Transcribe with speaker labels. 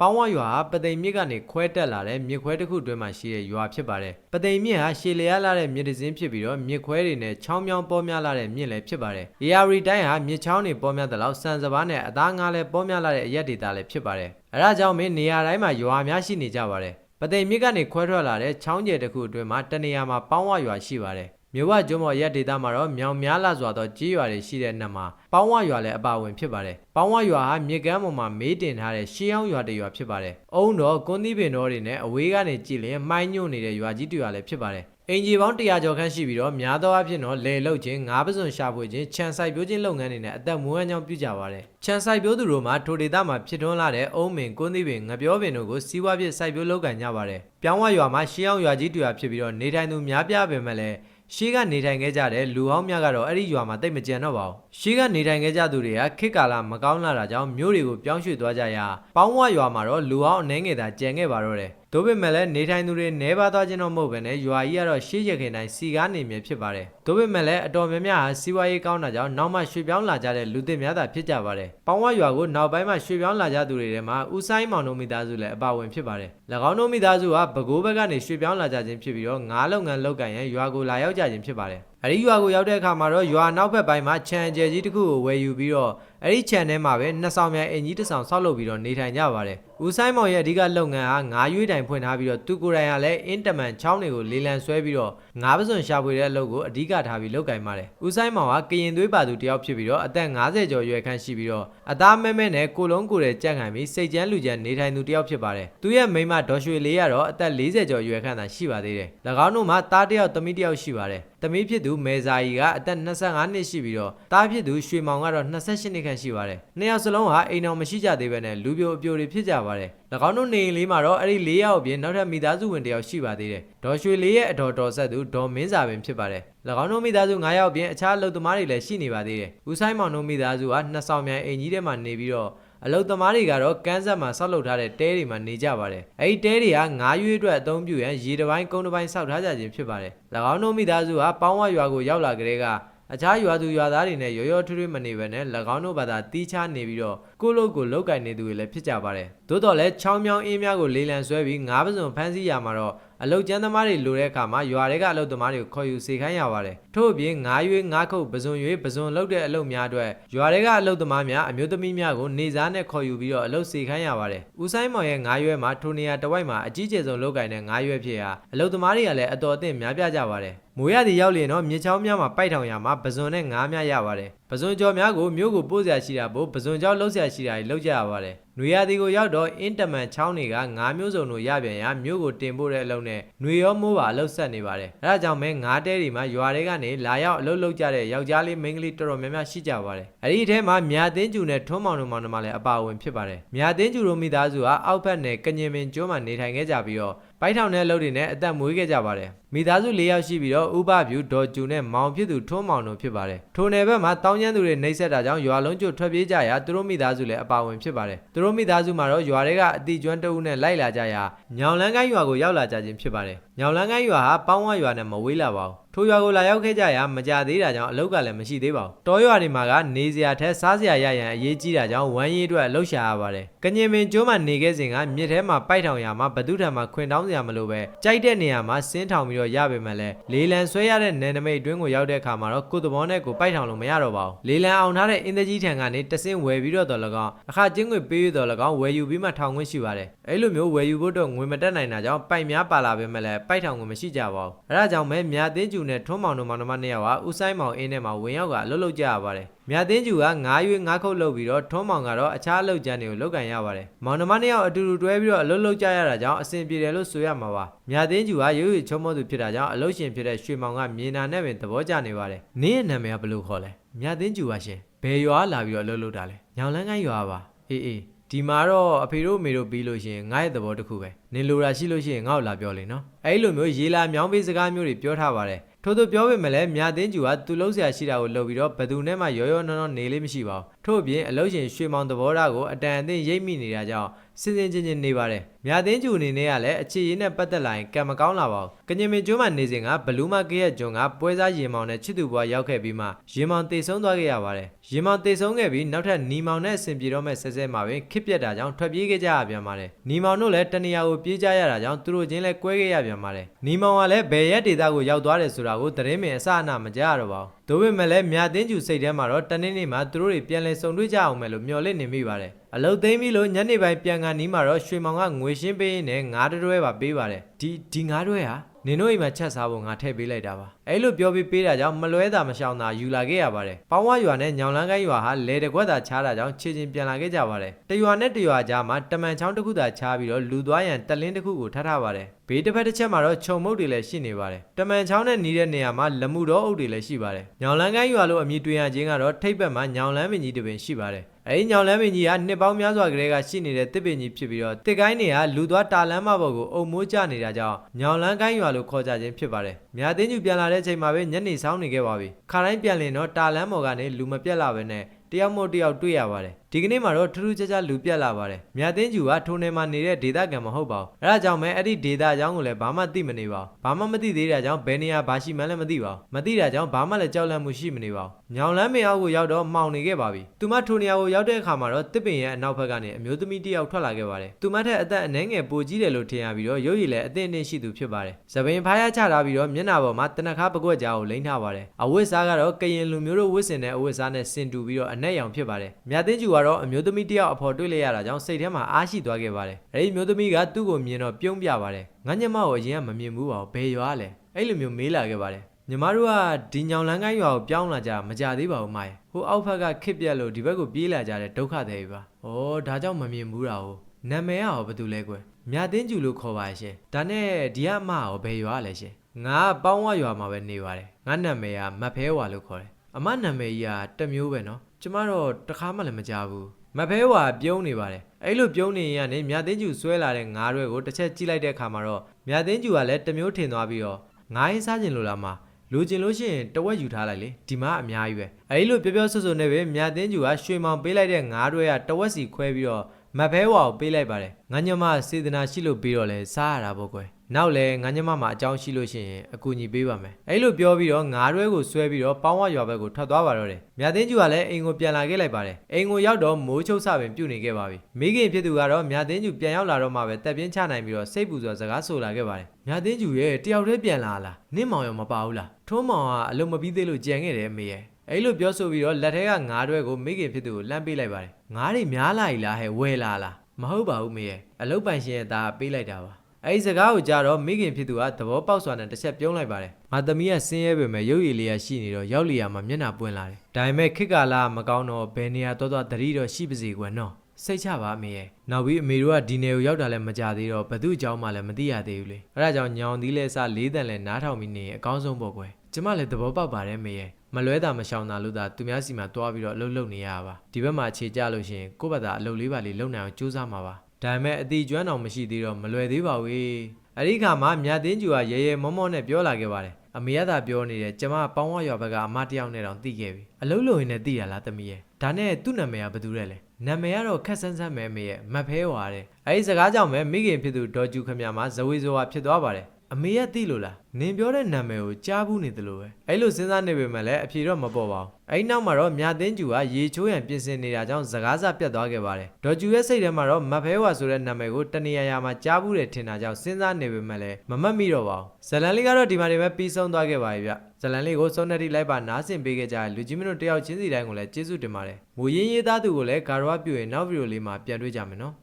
Speaker 1: ပေါင်းဝရွာဟာပသိမ်မြစ်ကနေခွဲတက်လာတဲ့မြစ်ခွဲတစ်ခုအတွင်းမှာရှိတဲ့ရွာဖြစ်ပါတယ်ပသိမ်မြစ်ဟာရှည်လျားလာတဲ့မြစ်တစ်စင်းဖြစ်ပြီးတော့မြစ်ခွဲတွေနဲ့ချောင်းမြောင်းပေါ်များလာတဲ့မြစ်လည်းဖြစ်ပါတယ်။ ARI တိုင်းဟာမြစ်ချောင်းတွေပေါ်များတဲ့လောက်စံစပါးနဲ့အသားငါးလည်းပေါ်များလာတဲ့အရက်ဒေတာလည်းဖြစ်ပါတယ်။အဲဒါကြောင့်မင်းနေရာတိုင်းမှာရွာများရှိနေကြပါတယ်။ပသိမ်မြစ်ကနေခွဲထွက်လာတဲ့ချောင်းကျယ်တစ်ခုအတွင်းမှာတနေရာမှာပေါင်းဝရွာရှိပါတယ်။ မြို့ဝကျွန်းပေါ်ရက်ဒေတာမှာတော့မြောင်များလာစွာသောကြေးရွာတွေရှိတဲ့နှမှာပေါင်းဝရွာလည်းအပါအဝင်ဖြစ်ပါတယ်။ပေါင်းဝရွာဟာမြေကမ်းပေါ်မှာမေးတင်ထားတဲ့ရှေးအောင်ရွာတစ်ရွာဖြစ်ပါတယ်။အုံတော်ကွန်းသီးပင်တော်တွေနဲ့အဝေးကနေကြည့်လျင်မှိုင်းညွန့်နေတဲ့ရွာကြီးတစ်ရွာလည်းဖြစ်ပါတယ်။အင်ဂျီပေါင်း100ကျော်ခန့်ရှိပြီးတော့များသောအားဖြင့်တော့လေလုတ်ခြင်းငါးပစွန်ရှာဖွေခြင်းခြံစိုက်ပျိုးခြင်းလုပ်ငန်းတွေနဲ့အသက်မွေးဝမ်းကြောင်းပြုကြပါတယ်။ခြံစိုက်ပျိုးသူတို့မှာထိုဒေသမှာဖြစ်ထွန်းလာတဲ့အုံးမင်ကွန်းသီးပင်ငပြောပင်တို့ကိုစီးပွားဖြစ်စိုက်ပျိုးလုပ်ကင်ကြပါတယ်။ပြောင်းဝရွာမှာရှေးအောင်ရွာကြီးတစ်ရွာဖြစ်ပြီးတော့နေထိုင်သူများပြားပေမဲ့လည်း ရှေးကနေထိုင်ခဲ့ကြတဲ့လူဟောင်းများကတော့အဲ့ဒီရွာမှာတိတ်မကြံတော့ပါဘူးရှေးကနေထိုင်ခဲ့ကြသူတွေကခေတ်ကာလမကောင်းလာတာကြောင့်မြို့တွေကိုပြောင်းရွှေ့သွားကြရာပေါင်းဝရွာမှာတော့လူဟောင်းအနေငယ်သာကြံခဲ့ပါတော့တယ် တို့ပေမဲ့လည်းနေထိုင်သူတွေနဲပါသွားခြင်းတော့မဟုတ်ပဲနဲ့ရွာကြီးကတော့ရှေးရခင်တိုင်းစီကားနေမြဲဖြစ်ပါတယ်တို့ပေမဲ့လည်းအတော်များများဟာစီးပွားရေးကောင်းတာကြောင့်နောက်မှရွှေ့ပြောင်းလာကြတဲ့လူသစ်များသာဖြစ်ကြပါတယ်ပေါင်းဝရွာကိုနောက်ပိုင်းမှာရွှေ့ပြောင်းလာကြသူတွေထဲမှာဦးဆိုင်မောင်တို့မိသားစုလည်းအပါအဝင်ဖြစ်ပါတယ်၎င်းတို့မိသားစုဟာပဲခူးဘက်ကနေရွှေ့ပြောင်းလာကြခြင်းဖြစ်ပြီးတော့ငါးလုပ်ငန်းလုပ်ကင်ရန်ရွာကိုလာရောက်ကြခြင်းဖြစ်ပါတယ်အဲ့ဒီရွာကိုရောက်တဲ့အခါမှာတော့ရွာနောက်ဘက်ပိုင်းမှာခြံကျဲကြီးတစ်ခုကိုဝယ်ယူပြီးတော့ အဲ့ဒီခြံထဲမှာပဲနှစ်ဆောင်မြန်အင်ကြီးတစ်ဆောင်ဆောက်လုပ်ပြီးတော့နေထိုင်ကြပါတယ်။ဦးဆိုင်မောင်ရဲ့အဓိကလုပ်ငန်းဟာငါးရွေးတိုင်ဖွင့်ထားပြီးတော့သူကိုယ်တိုင်ကလည်းအင်တမန်ချောင်းတွေကိုလေလံဆွဲပြီးတော့ငါးပစွန်ရှာဖွေတဲ့အလုပ်ကိုအဓိကထားပြီးလုပ်ကင်ပါတယ်။ဦးဆိုင်မောင်ကကရင်သွေးပါသူတယောက်ဖြစ်ပြီးတော့အသက်50ကျော်ရွယ်ခန့်ရှိပြီးတော့အသားမဲမဲနဲ့ကိုလုံးကိုယ်တဲ့ကြက်ခံပြီးစိတ်ကြမ်းလူကြမ်းနေထိုင်သူတယောက်ဖြစ်ပါတယ်။သူရဲ့မိန်းမဒေါ်ရွှေလေးကတော့အသက်40ကျော်ရွယ်ခန့်သာရှိပါသေးတယ်။၎င်းတို့မှာသားတစ်ယောက်သမီးတစ်ယောက်ရှိပါတယ်။သမီးဖြစ်သူမေဇာကြီးကအသက်25နှစ်ရှိပြီးတော့သားဖြစ်သူရွှေမောင်ကတော့28နှစ်ခန့်ရှိပါတယ်။နှစ်ယောက်စလုံးဟာအိမ်တော်မရှိကြသေးပဲနဲ့လူပြိုအပြိုတွေဖြစ်ကြပါတယ်။၎င်းတို့နေအိမ်လေးမှာတော့အဲ့ဒီ၄ယောက်အပြင်နောက်ထပ်မိသားစုဝင်တစ်ယောက်ရှိပါသေးတယ်။ဒေါ်ရွှေလေးရဲ့အတော်တော်ဆက်သူဒေါ်မင်းစာပင်ဖြစ်ပါတယ်။၎င်းတို့မိသားစု9ယောက်အပြင်အခြားအလုပ်သမားတွေလည်းရှိနေပါသေးတယ်။ဦးဆိုင်မောင်တို့မိသားစုကနှစ်ဆောင်မြန်အိမ်ကြီးထဲမှာနေပြီးတော့အလုတ်သမားတွေကတော့ကန်းဆက်မှာဆောက်လုပ်ထားတဲ့တဲတွေမှာနေကြပါတယ်။အဲဒီတဲတွေကငါးရွေးအတွက်အသုံးပြုရန်ရေတစ်ပိုင်းကုန်းတစ်ပိုင်းဆောက်ထားကြခြင်းဖြစ်ပါတယ်။၎င်းတို့မိသားစုဟာပေါင်းဝရွာကိုရောက်လာကြတဲ့က အခြားရွာသူရွာသားတွေနဲ့ရောရောထွေးထွေးမနေဘဲနဲ့၎င်းတို့ဘာသာတီးခြားနေပြီးတော့ ကိုယ့်လုတ်ကိုလောက်ကင်နေသူတွေလည်းဖြစ်ကြပါတယ်။သို့တော်လည်းချောင်းမြောင်းအင်းများကိုလေးလံဆွဲပြီးငါးပစုံဖမ်းဆီးရမှာတော့အလုတ်ကျန်းသမားတွေလိုတဲ့အခါမှာရွာတွေကအလုတ်သမားတွေကိုခေါ်ယူစေခိုင်းရပါတယ်။ထို့အပြင်ငါးရွေးငါးခုတ်ပစုံရွေးပစုံလုတ်တဲ့အလုတ်များအတွက်ရွာတွေကအလုတ်သမားများအမျိုးသမီးများကိုနေစားနဲ့ခေါ်ယူပြီးတော့အလုတ်စေခိုင်းရပါတယ်။ဦးဆိုင်မောင်ရဲ့ငါးရွဲမှာထိုနေရာတစ်ဝိုက်မှာအကြီးကျယ်ဆုံးလောက်ကင်တဲ့ငါးရွဲဖြစ်ရာအလုတ်သမားတွေကလည်းအတော်အသင့်များပြကြပါတယ်။မိုးရသည်ရောက်လျင်တော့မြေချောင်းများမှာပိုက်ထောင်ရမှာပဇွန်နဲ့ငါးများရပါတယ်။ ပဇွန်ကြော်များကိုမြို့ကိုပို့စရာရှိတာပို့ပဇွန်ကြော်လှုပ်စရာရှိတာတွေလှုပ်ကြရပါတယ်။ နွေရာသီကိုရောက်တော့အင်တမန်ချောင်းတွေကငါးမျိုးစုံတို့ရပြန်ရမြို့ကိုတင်ပို့တဲ့အလုပ်နဲ့နွေရောမိုးပါအလုပ်ဆက်နေပါတယ်။အဲဒါကြောင့်မဲငါးတဲတွေမှာရွာတွေကနေလာရောက်အလုပ်လုပ်ကြတဲ့ယောက်ျားလေးမိန်းကလေးတော်တော်များများရှိကြပါတယ်။အဲဒီအထဲမှာမြာသိန်းကျူနဲ့ထွန်းမောင်တို့မောင်တို့မှလည်းအပါအဝင်ဖြစ်ပါတယ်။မြာသိန်းကျူတို့မိသားစုဟာအောက်ဘက်နယ်ကညင်ပင်ကျွန်းမှာနေထိုင်ခဲ့ကြပြီးတော့ပိုက်ထောင်တဲ့အလုပ်တွေနဲ့အသက်မွေးခဲ့ကြပါတယ်။မိသားစု၄ယောက်ရှိပြီးတော့ဥပဗျူဒေါ်ကျူနဲ့မောင်ဖြစ်သူထွန်းမောင်တို့ဖြစ်ပါတယ်။ထိုနယ်ဘက်မှာတောင်းကျမ်းသူတွေနှိပ်စက်တာကြောင့်ရွာလုံးကျွတ်ထွက်ပြေးကြရာသူတို့မိသားစုလည်းအပါအဝင်ဖြစ်ပါတယ်။သူတို့မိသားစုမှာတော့ရွာတွေကအတိကျွမ်းတအုပ်နဲ့လိုက်လာကြရာညောင်လန်းကိုင်းရွာကိုရောက်လာကြခြင်းဖြစ်ပါတယ်။ညောင်လန်းကိုင်းရွာဟာပေါင်းဝရွာနဲ့မဝေးလာပါဘူး။ ထိုရွာကိုလာရောက်ခဲ့ကြရာမကြသေးတာကြောင့်အလုတ်ကလည်းမရှိသေးပါဘူး။တောရွာတွေမှာကနေစရာထက်စားစရာရရန်အရေးကြီးတာကြောင့်ဝမ်းရည်အတွက်လှုပ်ရှားရပါတယ်။ကညင်ပင်ကျွန်းမှာနေခဲ့စဉ်ကမြစ်ထဲမှာပိုက်ထောင်ရမှာဘသူထံမှာခွင်တောင်းစရာမလိုပဲကြိုက်တဲ့နေရာမှာဆင်းထောင်ပြီးတော့ရပေမဲ့လည်းလေလံဆွဲရတဲ့နယ်နိမိတ်အတွင်းကိုရောက်တဲ့အခါမှာတော့ကိုယ်သဘောနဲ့ကိုပိုက်ထောင်လို့မရတော့ပါဘူး။လေလံအောင်ထားတဲ့အင်းသားကြီးထံကနေတဆင်းဝယ်ပြီးတော့တော်၎င်းအခါကျင်းငွေပေးရတော်၎င်းဝယ်ယူပြီးမှထောင်ခွင့်ရှိပါတယ်။အဲ့လိုမျိုးဝယ်ယူဖို့တော့ငွေမတက်နိုင်တာကြောင့်ပိုက်များပါလာပေမဲ့လည်းပိုက်ထောင်ခွင့်မရှိကြပါဘူး။အဲဒါကြောင့်ပဲမြာသိန်းကျူနဲ့ထွန်းမောင်တို့မောင်နှမနှစ်ယောက်ကဦးဆိုင်မောင်အင်းထဲမှာဝင်ရောက်ကအလုပ်လုပ်ကြရပါတယ်။မြာသိန်းကျူကငါးရွေးငါးခုတ်လုပ်ပြီးတော့ထွန်းမောင်ကတော့အခြားအလုပ်ကျန်းတွေကိုလုပ်ကင်ရပါတယ်။မောင်နှမနှစ်ယောက်အတူတူတွဲပြီးတော့အလုပ်လုပ်ကြရတာကြောင့်အဆင်ပြေတယ်လို့ဆိုရမှာပါ။မြာသိန်းကျူကရိုးရိုးချုံမောသူဖြစ်တာကြောင့်အလုပ်ရှင်ဖြစ်တဲ့ရွှေမောင်ကမြေနာနဲ့ပင်သဘောကျနေပါတယ်။နင်းရဲ့နာမည်ကဘယ်လိုခေါ်လဲ။မြာသိန်းကျူပါရှင်။ဘယ်ရွာလာပြီးတော့အလုပ်လုပ်တာလဲ။ညောင်လန်းကိုင်းရွာပါ။အေးအေး ဒီမှာတော့အဖေတို့အမေတို့ပြီးလို့ရှိရင်ငါ့ရဲ့သဘောတစ်ခုပဲနင်လိုတာရှိလို့ရှိရင်ငါ့ကိုလာပြောလေနော်အဲ့လိုမျိုးရေလာမြောင်းပေးစကားမျိုးတွေပြောထားပါတယ်ထို့သူပြောပေမဲ့လည်းမြာသိန်းကျူကသူလုံးဆရာရှိတာကိုလုပ်ပြီးတော့ဘယ်သူနဲ့မှရောရောနော်နော်နေလေးမရှိပါဘူး ထို့အပြင်အလုတ်ရှင်ရွှေမောင်သဘောထားကိုအတန်အသင့်ရိပ်မိနေတာကြောင့်စင်စင်ချင်းချင်းနေပါတယ်မြာသိန်းကျူအနေနဲ့ကလည်းအခြေရင်းနဲ့ပတ်သက်လာရင်ကံမကောင်းလာပါဘူးကညင်မင်ကျွန်းမှာနေစဉ်ကဘလူးမကရက်ကျွန်းကပွဲစားရင်မောင်နဲ့ချစ်သူဘွားရောက်ခဲ့ပြီးမှရင်မောင်တေဆုံးသွားခဲ့ရပါတယ်ရင်မောင်တေဆုံးခဲ့ပြီးနောက်ထပ်နီမောင်နဲ့အဆင်ပြေတော့မဲ့ဆက်ဆက်မှာပင်ခစ်ပြက်တာကြောင့်ထွက်ပြေးခဲ့ကြရပြန်ပါတယ်နီမောင်တို့လည်းတနေရာကိုပြေးကြရတာကြောင့်သူတို့ချင်းလည်းကွဲခဲ့ရပြန်ပါတယ်နီမောင်ကလည်းဘယ်ရက်ဒေတာကိုရောက်သွားတယ်ဆိုတာကိုသတင်းမင်အစအနမကြားရတော့ပါဘူးဒါပေမဲ့လည်းမြာသိန်းကျူစိတ်ထဲမှာတော့တနေ့နေ့မှာသူတို့တွေပြန်လည်ဆုံတွေ့ကြအောင်မယ်လို့မျှော်လင့်နေမိပါတယ်အလုတ်သိမ်းပြီးလို့ညနေပိုင်းပြန်ကန်နီးမှာတော့ရွှေမောင်ကငွေရှင်းပေးရင်းနဲ့ငါးတွဲပါပေးပါတယ်ဒီဒီငါးတွဲဟာ နင်တို့အိမ်မှာချက်စားဖို့ငါထည့်ပေးလိုက်တာပါအဲ့လိုပြောပြီးပေးတာကြောင့်မလွဲတာမရှောင်တာယူလာခဲ့ရပါတယ်ပေါင်းဝရွာနဲ့ညောင်လန်းကိုင်းရွာဟာလေတကွက်သာချားတာကြောင့်ခြေချင်းပြန်လာခဲ့ကြပါတယ်တရွာနဲ့တရွာကြားမှာတမန်ချောင်းတစ်ခုသာချားပြီးတော့လူသွားရန်တက်လင်းတစ်ခုကိုထားထားပါတယ်ဘေးတစ်ဖက်တစ်ချက်မှာတော့ခြုံမုတ်တွေလည်းရှိနေပါတယ်တမန်ချောင်းနဲ့နီးတဲ့နေရာမှာလမှုတော်အုပ်တွေလည်းရှိပါတယ်ညောင်လန်းကိုင်းရွာလို့အမည်တွင်ရခြင်းကတော့ထိပ်ဘက်မှာညောင်လန်းပင်ကြီးတစ်ပင်ရှိပါတယ် အဲဒီညောင်လန်းပင်ကြီးကနှစ်ပေါင်းများစွာကလေးကရှိနေတဲ့တစ်ပင်ကြီးဖြစ်ပြီးတော့တစ်ကိုင်းတွေကလူသွားတာလန်းမဘော်ကိုအုံမိုးကျနေတာကြောင့်ညောင်လန်းကိုင်းရွာလို့ခေါ်ကြခြင်းဖြစ်ပါတယ်။မြာသိန်းကျူပြန်လာတဲ့အချိန်မှာပဲညနေဆောင်နေခဲ့ပါပြီ။ခါတိုင်းပြန်လင်တော့တာလန်းဘော်ကနေလူမပြတ်လာပဲနဲ့တယောက်မို့တယောက်တွေ့ရပါတယ်။ ဒီကနေ့မှာတော့ထူးထူးခြားခြားလူပြတ်လာပါတယ်။မြာသိန်းကျူကထိုနယ်မှာနေတဲ့ဒေသခံမဟုတ်ပါဘူး။အဲဒါကြောင့်ပဲအဲ့ဒီဒေသအကြောင်းကိုလည်းဘာမှသိမနေပါဘူး။ဘာမှမသိသေးတာကြောင့်ဘယ်နေရာဘာရှိမှန်းလည်းမသိပါဘူး။မသိတာကြောင့်ဘာမှလည်းကြောက်လန့်မှုရှိမနေပါဘူး။ညောင်လန်းပင်အောက်ကိုရောက်တော့မှောင်နေခဲ့ပါပြီ။သူမထိုနေရာကိုရောက်တဲ့အခါမှာတော့တစ်ပင်ရဲ့အနောက်ဘက်ကနေအမျိုးသမီးတစ်ယောက်ထွက်လာခဲ့ပါတယ်။သူမထက်အသက်အနည်းငယ်ပိုကြီးတယ်လို့ထင်ရပြီးတော့ရုပ်ရည်လည်းအသင့်အင့်ရှိသူဖြစ်ပါတယ်။သပင်ဖားရချထားပြီးတော့မျက်နှာပေါ်မှာတနခါပကွက်ကြားကိုလိမ့်ထားပါတယ်။အဝတ်စားကတော့ကရင်လူမျိုးတို့ဝတ်ဆင်တဲ့အဝတ်စားနဲ့ဆင်တူပြီးတော့အနက်ရောင်ဖြစ်ပါတယ်။မြတ်သိန်းကျူကတော့အမျိုးသမီးတစ်ယောက်အဖော်တွေ့လိုက်ရတာကြောင့်စိတ်ထဲမှာအားရှိသွားခဲ့ပါတယ်။အဲဒီမျိုးသမီးကသူ့ကိုမြင်တော့ပြုံးပြပါတယ်။ငါညမကိုအရင်ကမမြင်ဘူးပါဘူးဘယ်ရွာလဲ။အဲ့လိုမျိုးမေးလာခဲ့ပါတယ်။ညီမတို့ကဒီညောင်လန်းကိုင်းရွာကိုပြောင်းလာကြမကြသေးပါဘူးမိုင်ဟိုအောက်ဖက်ကခစ်ပြက်လို့ဒီဘက်ကိုပြေးလာကြတဲ့ဒုက္ခတွေပါ။ဩဒါကြောင့်မမြင်ဘူးတာ哦နာမည်ကရောဘာတူလဲကွယ်မြတ်တင်းကျူလို့ခေါ်ပါရှင်ဒါနဲ့ဒီကအမရောဘယ်ရွာလဲရှင်ငါကပေါင်းဝရွာမှာပဲနေပါတယ်ငါနာမည်ကမတ်ဖဲဝါလို့ခေါ်တယ်အမနာမည်ကြီးကတစ်မျိုးပဲနော် ကျမတော့တခါမှလည်းမကြဘူးမတ်ဖဲဝါပြုံးနေပါတယ်အဲ့လိုပြုံးနေရင်ကနေမြတ်တင်းကျူဆွဲလာတဲ့ငါးတွေကိုတစ်ချက်ကြည့်လိုက်တဲ့အခါမှာတော့မြတ်တင်းကျူကလည်းတစ်မျိုးထင်သွားပြီးတော့ငါးရင်စားကျင်လို့လားမလူကျင်လို့ရှိရင်တဝက်ယူထားလိုက်လေဒီမှာအများကြီးပဲအဲ့လိုပြောပြောဆွဆွနဲ့ပဲမြတ်တင်းကျူကရွှေမောင်ပေးလိုက်တဲ့ငါးတွေကတဝက်စီခွဲပြီးတော့မတ်ဖဲဝါကိုပေးလိုက်ပါတယ်ငါညမစေတနာရှိလို့ပြီးတော့လဲစားရတာပေါ့ကွယ် နောက်လဲငါညမမှာအကြောင်းရှိလို့ရှိရင်အကူအညီပေးပါမယ်အဲ့လိုပြောပြီးတော့ငါရွဲကိုဆွဲပြီးတော့ပေါင်းဝရွာဘက်ကိုထွက်သွားပါတော့တယ်မြသိန်းကျူကလည်းအိမ်ကိုပြန်လာခဲ့လိုက်ပါတယ်အိမ်ကိုရောက်တော့မိုးချုပ်ဆပင်ပြုတ်နေခဲ့ပါပြီမိခင်ဖြစ်သူကတော့မြသိန်းကျူပြန်ရောက်လာတော့မှပဲတက်ပြင်းချနိုင်ပြီးတော့စိတ်ပူစွာစကားဆိုလာခဲ့ပါတယ်မြသိန်းကျူရဲ့တယောက်တည်းပြန်လာလားနင့်မောင်ရောမပါဘူးလားထုံးမောင်ကအလုံးမပြီးသေးလို့ကြံခဲ့တယ်အမေရဲ့အဲ့လိုပြောဆိုပြီးတော့လက်ထဲကငါးတွဲကိုမိခင်ဖြစ်သူကိုလှမ်းပေးလိုက်ပါတယ်ငါးတွေများလာ ਈ လားဟဲ့ဝယ်လာလားမဟုတ်ပါဘူးမေရဲ့အလုတ်ပိုင်ရှင်ရဲ့သားပေးလိုက်တာပါ အဲ့ဒီစကားကိုကြားတော့မိခင်ဖြစ်သူကသဘောပေါက်စွာနဲ့တစ်ချက်ပြုံးလိုက်ပါတယ်ငါသမီးကဆင်းရဲပေမဲ့ရုပ်ရည်လေးရရှိနေတော့ရောက်လီယာမှာမျက်နှာပွင့်လာတယ်ဒါပေမဲ့ခစ်ကာလာမကောင်းတော့ဘယ်နေရာတော့တော့တတိတော့ရှိပါစေကွယ်နော်စိတ်ချပါအမေရဲ့နောက်ပြီးအမေတို့ကဒီနယ်ကိုရောက်တာလည်းမကြသေးတော့ဘသူ့အကြောင်းမှလည်းမသိရသေးဘူးလေအဲဒါကြောင့်ညောင်သီးလဲစလေးတန်လဲနားထောင်ပြီးနေရင်အကောင်းဆုံးပေါ့ကွယ်ကျမလည်းသဘောပေါက်ပါတယ်မေရဲ့မလွဲတာမရှောင်တာလို့သာသူများစီမှာတွားပြီးတော့အလုပ်လုပ်နေရတာပါဒီဘက်မှာအခြေကျလို့ရှရင်ကိုယ့်ဘက်သာအလုပ်လေးပါလေးလုပ်နိုင်အောင်ကြိုးစားမှာပါ ဒါပေမဲ့အတီကျွမ်းတော်မရှိသေးတော့မလွယ်သေးပါဘူးအဲ့ဒီခါမှာမြတ်သိန်းကျူကရဲရဲမောမောနဲ့ပြောလာခဲ့ပါတယ်အမေကသာပြောနေတယ်ကျမပေါင်းဝရွာဘက်ကအမတယောက်နဲ့တောင်သိခဲ့ပြီအလုပ်လုပ်ရင်လည်းသိရလားသမီးရဲ့ဒါနဲ့သူ့နာမည်ကဘယ်သူလဲလဲနာမည်ကတော့ခက်ဆန်းဆန်းပဲအမေရဲ့မတ်ဖဲဝါတဲ့အဲဒီစကားကြောင့်ပဲမိခင်ဖြစ်သူဒေါ်ကျူခမရမှာဇဝေဇဝါဖြစ်သွားပါတယ် အမေကသိလို့လားနင်ပြောတဲ့နာမည်ကိုကြားဘူးနေသလိုပဲအဲ့လိုစဉ်းစားနေပေမဲ့လည်းအဖြေတော့မပေါ်ပါဘူးအဲ့နောက်မှာတော့မြသိန်းကျူကရေချိုးရန်ပြင်ဆင်နေတာကြောင့်စကားစပြတ်သွားခဲ့ပါတယ်ဒေါ်ကျူရဲ့စိတ်ထဲမှာတော့မတ်ဖဲဝါဆိုတဲ့နာမည်ကိုတနေရာရာမှာကြားဘူးတယ်ထင်တာကြောင့်စဉ်းစားနေပေမဲ့လည်းမမတ်မိတော့ပါဘူးဇလန်လေးကတော့ဒီမှာနေပဲပြီးဆုံးသွားခဲ့ပါပြီဗျဇလန်လေးကိုစုံနေတိလိုက်ပါနားဆင်ပေးခဲ့ကြတဲ့လူကြီးမင်းတို့တယောက်ချင်းစီတိုင်းကိုလည်းကျေးဇူးတင်ပါတယ်မူရင်းရေးသားသူကိုလည်းဂါရဝပြုရင်နောက်ဗီဒီယိုလေးမှာပြန်တွေ့ကြမယ်နော်